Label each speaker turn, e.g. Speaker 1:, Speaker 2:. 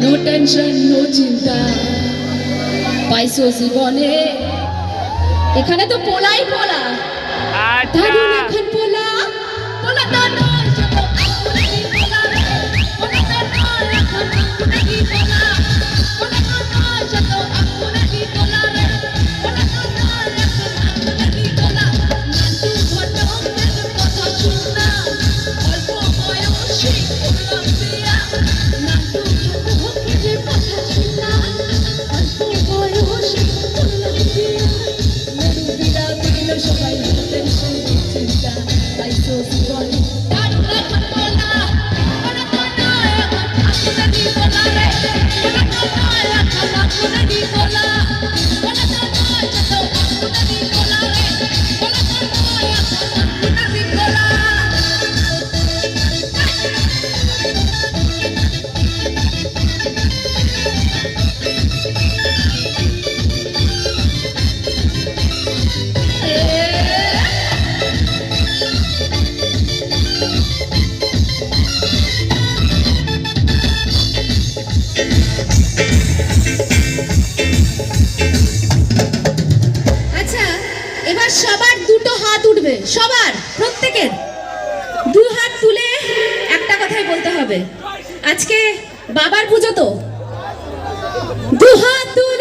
Speaker 1: No tension no চিন্তা। পাইছো জীবনে। এখানে তো পোলাই পোলা।
Speaker 2: আচ্ছা।
Speaker 1: দারুণ
Speaker 3: তুলবে সবার, প্রত্যেকের। দু হাত তুলে একটা কথাই বলতে হবে। আজকে বাবার পুজো তো। দু হাত তুলে